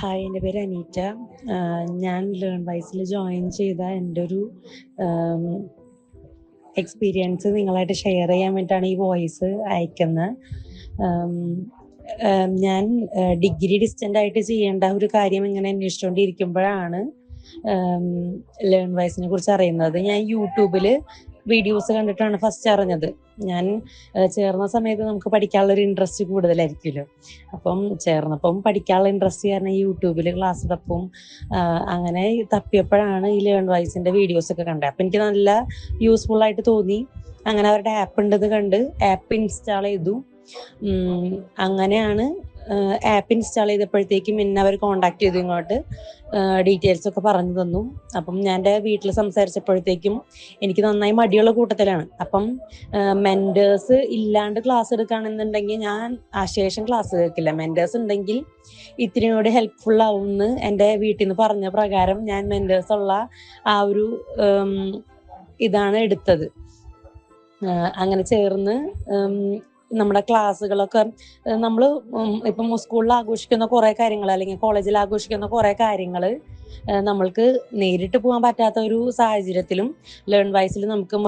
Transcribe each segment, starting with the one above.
Hi എന്റെ പേര് അനീറ്റ. ഞാൻ ലേൺ വൈസിൽ ജോയിൻ ചെയ്ത എന്റെ ഒരു എക്സ്പീരിയൻസ് നിങ്ങളായിട്ട് ഷെയർ ചെയ്യാൻ വേണ്ടിയിട്ടാണ് ഈ വോയിസ് അയക്കുന്നത്. ഞാൻ ഡിഗ്രി ഡിസ്റ്റന്റ് ആയിട്ട് ചെയ്യേണ്ട ഒരു കാര്യം ഇങ്ങനെ അന്വേഷിച്ചുകൊണ്ടിരിക്കുമ്പോഴാണ് ലേൺ വൈസിനെ കുറിച്ച് അറിയുന്നത്. ഞാൻ യൂട്യൂബിൽ വീഡിയോസ് കണ്ടിട്ടാണ് ഫസ്റ്റ് അറിഞ്ഞത്. ഞാൻ ചേർന്ന സമയത്ത് നമുക്ക് പഠിക്കാനുള്ള ഒരു ഇൻട്രസ്റ്റ് കൂടുതലായിരിക്കുമല്ലോ. അപ്പം ചേർന്നപ്പം പഠിക്കാനുള്ള ഇൻട്രസ്റ്റ് കാരണം യൂട്യൂബിൽ ക്ലാസ് തപ്പും അങ്ങനെ തപ്പിയപ്പോഴാണ് ഈ ലേൺ വൈസിന്റെ വീഡിയോസ് ഒക്കെ കണ്ടത്. അപ്പം എനിക്ക് നല്ല യൂസ്ഫുൾ ആയിട്ട് തോന്നി. അങ്ങനെ അവരുടെ ആപ്പ് ഉണ്ടെന്ന് കണ്ട് ആപ്പ് ഇൻസ്റ്റാൾ ചെയ്തു. അങ്ങനെയാണ് ആപ്പ് ഇൻസ്റ്റാൾ ചെയ്തപ്പോഴത്തേക്കും എന്നെ അവർ കോണ്ടാക്ട് ചെയ്തു ഇങ്ങോട്ട്. ഡീറ്റെയിൽസ് ഒക്കെ പറഞ്ഞു തന്നു. അപ്പം ഞാൻ എന്റെ വീട്ടിൽ സംസാരിച്ചപ്പോഴത്തേക്കും എനിക്ക് നന്നായി മടിയുള്ള കൂട്ടത്തിലാണ്. അപ്പം മെന്റേഴ്സ് ഇല്ലാണ്ട് ക്ലാസ് എടുക്കുകയാണെന്നുണ്ടെങ്കിൽ ഞാൻ ആ ശേഷം ക്ലാസ് കേൾക്കില്ല. മെന്റേഴ്സ് ഉണ്ടെങ്കിൽ ഇത്തിരി കൂടി ഹെൽപ്ഫുൾ ആവുമെന്ന് എന്റെ വീട്ടിൽ നിന്ന് പറഞ്ഞ പ്രകാരം ഞാൻ മെന്റേഴ്സ് ഉള്ള ആ ഒരു ഇതാണ് എടുത്തത്. അങ്ങനെ ചേർന്ന് നമ്മുടെ ക്ലാസ്സുകളൊക്കെ നമ്മൾ ഇപ്പം സ്കൂളിൽ ആഘോഷിക്കുന്ന കുറേ കാര്യങ്ങൾ അല്ലെങ്കിൽ കോളേജിൽ ആഘോഷിക്കുന്ന കുറേ കാര്യങ്ങൾ നമ്മൾക്ക് നേരിട്ട് പോകാൻ പറ്റാത്ത ഒരു സാഹചര്യത്തിലും ലേൺ വൈസിൽ നമുക്ക്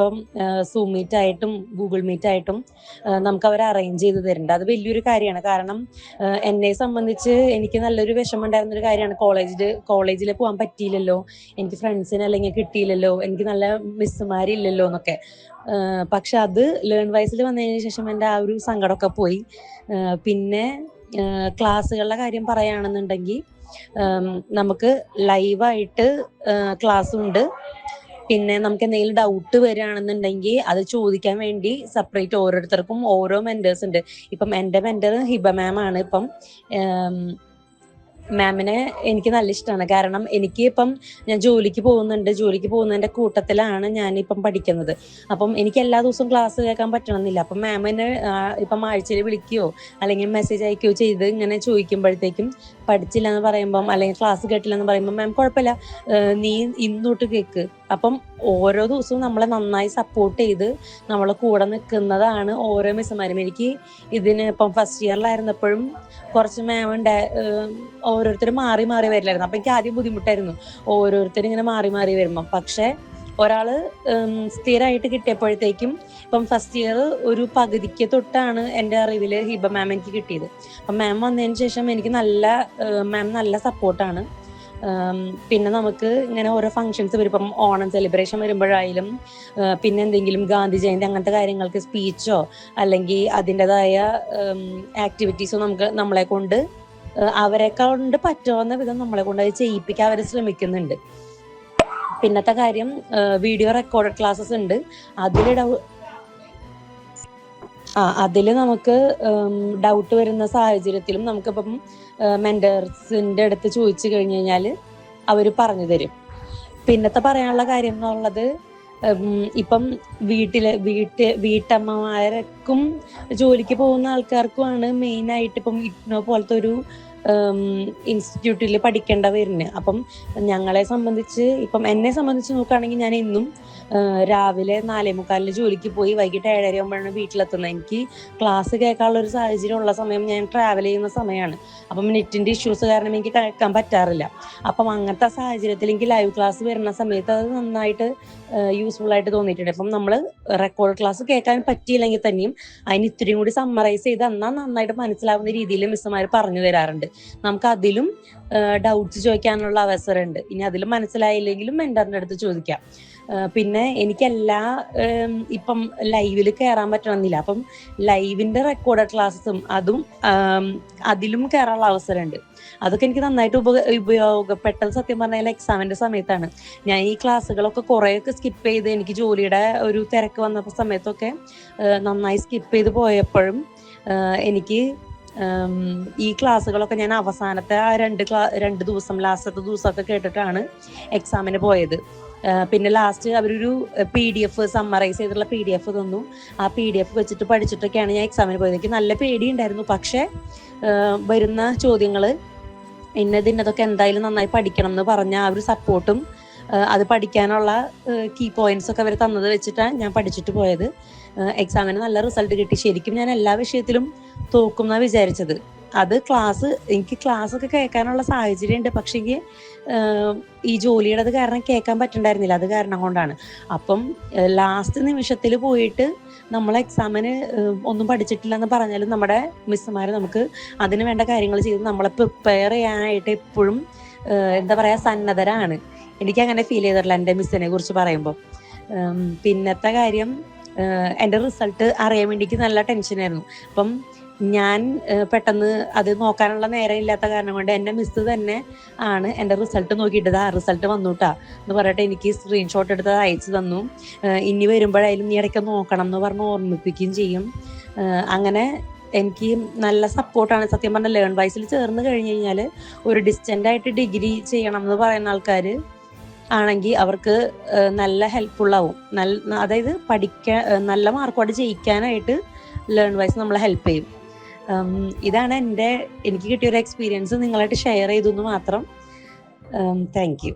സൂം മീറ്റ് ആയിട്ടും ഗൂഗിൾ മീറ്റ് ആയിട്ടും നമുക്ക് അവർ അറേഞ്ച് ചെയ്ത് തരുന്നുണ്ട് അത് വലിയൊരു കാര്യമാണ്. കാരണം എന്നെ സംബന്ധിച്ച് എനിക്ക് നല്ലൊരു വിഷമം ഉണ്ടായിരുന്ന ഒരു കാര്യമാണ്. കോളേജിൽ കോളേജിൽ പോകാൻ പറ്റിയില്ലല്ലോ. എനിക്ക് ഫ്രണ്ട്സിനെ അല്ലെങ്കിൽ കിട്ടിയില്ലല്ലോ. എനിക്ക് നല്ല മിസ്സുമാരില്ലല്ലോ എന്നൊക്കെ. പക്ഷെ അത് ലേൺ വൈസിൽ വന്നതിന് ശേഷം എന്റെ ആ ഒരു സങ്കടമൊക്കെ പോയി. പിന്നെ ക്ലാസ്സുകളുടെ കാര്യം പറയുകയാണെന്നുണ്ടെങ്കിൽ നമുക്ക് ലൈവായിട്ട് ക്ലാസ് ഉണ്ട് പിന്നെ നമുക്ക് എന്തെങ്കിലും ഡൗട്ട് വരികയാണെന്നുണ്ടെങ്കിൽ അത് ചോദിക്കാൻ വേണ്ടി സെപ്പറേറ്റ് ഓരോരുത്തർക്കും ഓരോ മെന്റേഴ്സ് ഉണ്ട്. ഇപ്പം എന്റെ മെന്റർ ഹിബ മാം ആണ്. ഇപ്പം മാമിനെ എനിക്ക് നല്ല ഇഷ്ടമാണ് കാരണം എനിക്ക് ഇപ്പം ഞാൻ ജോലിക്ക് പോകുന്നുണ്ട്. ജോലിക്ക് പോകുന്നതിന്റെ കൂട്ടത്തിലാണ് ഞാൻ ഇപ്പം പഠിക്കുന്നത്. അപ്പം എനിക്ക് എല്ലാ ദിവസവും ക്ലാസ് കേൾക്കാൻ പറ്റണമെന്നില്ല. അപ്പം മാമിനെ ഇപ്പം ആഴ്ചയിൽ വിളിക്കുകയോ അല്ലെങ്കിൽ മെസ്സേജ് അയക്കുകയോ ചെയ്ത് ഇങ്ങനെ ചോദിക്കുമ്പോഴത്തേക്കും പഠിച്ചില്ല എന്ന് പറയുമ്പം അല്ലെങ്കിൽ ക്ലാസ് കേട്ടില്ല എന്ന് പറയുമ്പോൾ മാം കുഴപ്പമില്ല നീ ഇന്നോട്ട് കേക്ക്. അപ്പം ഓരോ ദിവസവും നമ്മളെ നന്നായി സപ്പോർട്ട് ചെയ്ത് നമ്മളെ കൂടെ നിൽക്കുന്നതാണ് ഓരോ മിസ്സുമാരും എനിക്ക് ഇതിന് ഇപ്പം ഫസ്റ്റ് ഇയറിലായിരുന്നപ്പോഴും കുറച്ച് മാം ഉണ്ട് ഓരോരുത്തരും മാറി മാറി വരില്ലായിരുന്നു. അപ്പം എനിക്ക് ആദ്യം ബുദ്ധിമുട്ടായിരുന്നു ഓരോരുത്തരും ഇങ്ങനെ മാറി മാറി വരുമ്പം. പക്ഷേ ഒരാൾ സ്ഥിരമായിട്ട് കിട്ടിയപ്പോഴത്തേക്കും ഇപ്പം ഫസ്റ്റ് ഇയർ ഒരു പകുതിക്ക് തൊട്ടാണ് എന്റെ അറിവിൽ ഹിബ മാം എനിക്ക് കിട്ടിയത്. അപ്പം മാം വന്നതിന് ശേഷം എനിക്ക് നല്ല മാം നല്ല സപ്പോർട്ടാണ് പിന്നെ നമുക്ക് ഇങ്ങനെ ഓരോ ഫങ്ഷൻസ് വരും. ഓണം സെലിബ്രേഷൻ വരുമ്പോഴായാലും പിന്നെ എന്തെങ്കിലും ഗാന്ധി ജയന്തി അങ്ങനത്തെ കാര്യങ്ങൾക്ക് സ്പീച്ചോ അല്ലെങ്കിൽ അതിന്റെതായ ആക്ടിവിറ്റീസോ നമുക്ക് നമ്മളെ കൊണ്ട് അവരെ കൊണ്ട് പറ്റാവുന്ന വിധം നമ്മളെ കൊണ്ട് അത് ചെയ്യിപ്പിക്കാൻ അവർ ശ്രമിക്കുന്നുണ്ട്. പിന്നത്തെ കാര്യം വീഡിയോ റെക്കോർഡ് ക്ലാസ്സസ് ഉണ്ട്. അതിൽ ആ അതിൽ നമുക്ക് ഡൗട്ട് വരുന്ന സാഹചര്യത്തിലും നമുക്കിപ്പം മെന്റേഴ്സിന്റെ അടുത്ത് ചോദിച്ചു കഴിഞ്ഞു കഴിഞ്ഞാൽ അവർ പറഞ്ഞു തരും. പിന്നത്തെ പറയാനുള്ള കാര്യം എന്നുള്ളത് ഇപ്പം വീട്ടിലെ വീട്ട് വീട്ടമ്മമാർക്കും ജോലിക്ക് പോകുന്ന ആൾക്കാർക്കുമാണ് മെയിനായിട്ട് ഇപ്പം ഇഗ്നോ പോലത്തെ ഒരു ഇൻസ്റ്റിറ്റ്യൂട്ടിൽ പഠിക്കേണ്ട വരുന്നത് അപ്പം ഞങ്ങളെ സംബന്ധിച്ച് ഇപ്പം എന്നെ സംബന്ധിച്ച് നോക്കുകയാണെങ്കിൽ ഞാൻ ഇന്നും രാവിലെ നാലേ മുക്കാലിന് ജോലിക്ക് പോയി വൈകിട്ട് ഏഴര ആകുമ്പോഴാണ് വീട്ടിലെത്തുന്നത് എനിക്ക് ക്ലാസ് കേൾക്കാനുള്ള ഒരു സാഹചര്യം ഉള്ള സമയം ഞാൻ ട്രാവൽ ചെയ്യുന്ന സമയമാണ് അപ്പം നെറ്റിന്റെ ഇഷ്യൂസ് കാരണം എനിക്ക് കേൾക്കാൻ പറ്റാറില്ല. അപ്പം അങ്ങനത്തെ സാഹചര്യത്തിൽ എനിക്ക് ലൈവ് ക്ലാസ് വരുന്ന സമയത്ത് അത് നന്നായിട്ട് യൂസ്ഫുൾ ആയിട്ട് തോന്നിയിട്ടുണ്ട്. അപ്പം നമ്മൾ റെക്കോർഡ് ക്ലാസ് കേൾക്കാൻ പറ്റിയില്ലെങ്കിൽ തന്നെയും അതിന് ഇത്രയും കൂടി സമ്മറൈസ് ചെയ്ത് എന്നാൽ നന്നായിട്ട് മനസ്സിലാവുന്ന രീതിയിൽ മിസ്സുമാർ പറഞ്ഞു തരാറുണ്ട്. നമുക്ക് അതിലും ഡൗട്ട്സ് ചോദിക്കാനുള്ള അവസരമുണ്ട്. ഇനി അതിലും മനസ്സിലായില്ലെങ്കിലും മെന്ററിന്റെ അടുത്ത് ചോദിക്കാം. പിന്നെ എനിക്ക് എല്ലാ ഉം, ഇപ്പം ലൈവിൽ കയറാൻ പറ്റണമെന്നില്ല. അപ്പം ലൈവിന്റെ റെക്കോർഡ് ക്ലാസ്സും അതും അതിലും കയറാനുള്ള അവസരമുണ്ട്. അതൊക്കെ എനിക്ക് നന്നായിട്ട് ഉപ ഉപയോഗപ്പെട്ടത് സത്യം പറഞ്ഞാൽ എക്സാമിന്റെ സമയത്താണ്. ഞാൻ ഈ ക്ലാസ്സുകളൊക്കെ കുറേയൊക്കെ സ്കിപ്പ് ചെയ്ത് എനിക്ക് ജോലിയുടെ ഒരു തിരക്ക് വന്നപ്പോൾ സമയത്തൊക്കെ നന്നായി സ്കിപ്പ് ചെയ്ത് പോയപ്പോഴും എനിക്ക് ഈ ക്ലാസ്സുകളൊക്കെ ഞാൻ അവസാനത്തെ ആ രണ്ട് ക്ലാ രണ്ട് ദിവസം ലാസ്റ്റത്തെ ദിവസമൊക്കെ കേട്ടിട്ടാണ് എക്സാമിന് പോയത്. പിന്നെ ലാസ്റ്റ് അവരൊരു പി ഡി എഫ് സമ്മറൈസ് ചെയ്തിട്ടുള്ള പി ഡി എഫ് തന്നു. ആ പി ഡി എഫ് വെച്ചിട്ട് പഠിച്ചിട്ടൊക്കെയാണ് ഞാൻ എക്സാമിന് പോയത്. എനിക്ക് നല്ല പേടിയുണ്ടായിരുന്നു. പക്ഷേ വരുന്ന ചോദ്യങ്ങൾ ഇന്നത് ഇന്നതൊക്കെ എന്തായാലും നന്നായി പഠിക്കണം എന്ന് പറഞ്ഞ ആ ഒരു സപ്പോർട്ടും അത് പഠിക്കാനുള്ള കീ പോയിന്റ്സ് ഒക്കെ അവർ തന്നത് വെച്ചിട്ടാണ് ഞാൻ പഠിച്ചിട്ട് പോയത്. എക്സാമിന് നല്ല റിസൾട്ട് കിട്ടി. ശരിക്കും ഞാൻ എല്ലാ വിഷയത്തിലും തോക്കും എന്നാണ് വിചാരിച്ചത്. അത് ക്ലാസ് എനിക്ക് ക്ലാസ് ഒക്കെ കേൾക്കാനുള്ള സാഹചര്യം ഉണ്ട് പക്ഷേ ഈ ജോലിയുടെ അത് കാരണം കേൾക്കാൻ പറ്റണ്ടായിരുന്നില്ല. അത് കാരണം കൊണ്ടാണ്. അപ്പം ലാസ്റ്റ് നിമിഷത്തിൽ പോയിട്ട് നമ്മൾ എക്സാമിന് ഒന്നും പഠിച്ചിട്ടില്ല എന്ന് പറഞ്ഞാലും നമ്മുടെ മിസ്സുമാർ നമുക്ക് അതിന് വേണ്ട കാര്യങ്ങൾ ചെയ്ത് നമ്മളെ പ്രിപ്പയർ ചെയ്യാനായിട്ട് എപ്പോഴും എന്താ പറയുക സന്നദ്ധരാണ്. എനിക്ക് അങ്ങനെ ഫീൽ ചെയ്തിട്ടില്ല എന്റെ മിസ്സിനെ കുറിച്ച് പറയുമ്പോൾ പിന്നത്തെ കാര്യം എന്റെ റിസൾട്ട് അറിയാൻ വേണ്ടിക്ക് നല്ല ടെൻഷനായിരുന്നു അപ്പം ഞാൻ പെട്ടെന്ന് അത് നോക്കാനുള്ള നേരം ഇല്ലാത്ത കാരണം കൊണ്ട് എന്റെ മിസ് തന്നെ ആണ് എന്റെ റിസൾട്ട് നോക്കിയിട്ട് ആ റിസൾട്ട് വന്നുട്ടാ. എന്ന് പറഞ്ഞിട്ട് എനിക്ക് സ്ക്രീൻഷോട്ട് എടുത്ത് അയച്ചു തന്നു. ഇനി വരുമ്പോഴായാലും നീ ഇടയ്ക്ക് നോക്കണം എന്ന് പറഞ്ഞ് ഓർമ്മിപ്പിക്കുകയും ചെയ്യും. അങ്ങനെ എനിക്ക് നല്ല സപ്പോർട്ടാണ് സത്യം പറഞ്ഞാൽ ലേൺ വൈസിൽ ചേർന്ന് കഴിഞ്ഞ് കഴിഞ്ഞാൽ ഒരു ഡിസ്റ്റന്റ് ആയിട്ട് ഡിഗ്രി ചെയ്യണം എന്ന് പറയുന്ന ആൾക്കാർ ആണെങ്കിൽ അവർക്ക് നല്ല ഹെൽപ്ഫുൾ ആവും നല്ല അതായത് പഠിക്കാൻ നല്ല മാർക്കോടെ ജയിക്കാനായിട്ട് ലേൺ വൈസ് നമ്മളെ ഹെൽപ്പ് ചെയ്യും. ഇതാണ് എന്റെ എനിക്ക് കിട്ടിയ ഒരു എക്സ്പീരിയൻസ് നിങ്ങളായിട്ട് ഷെയർ ചെയ്തു എന്ന് മാത്രം താങ്ക് യു.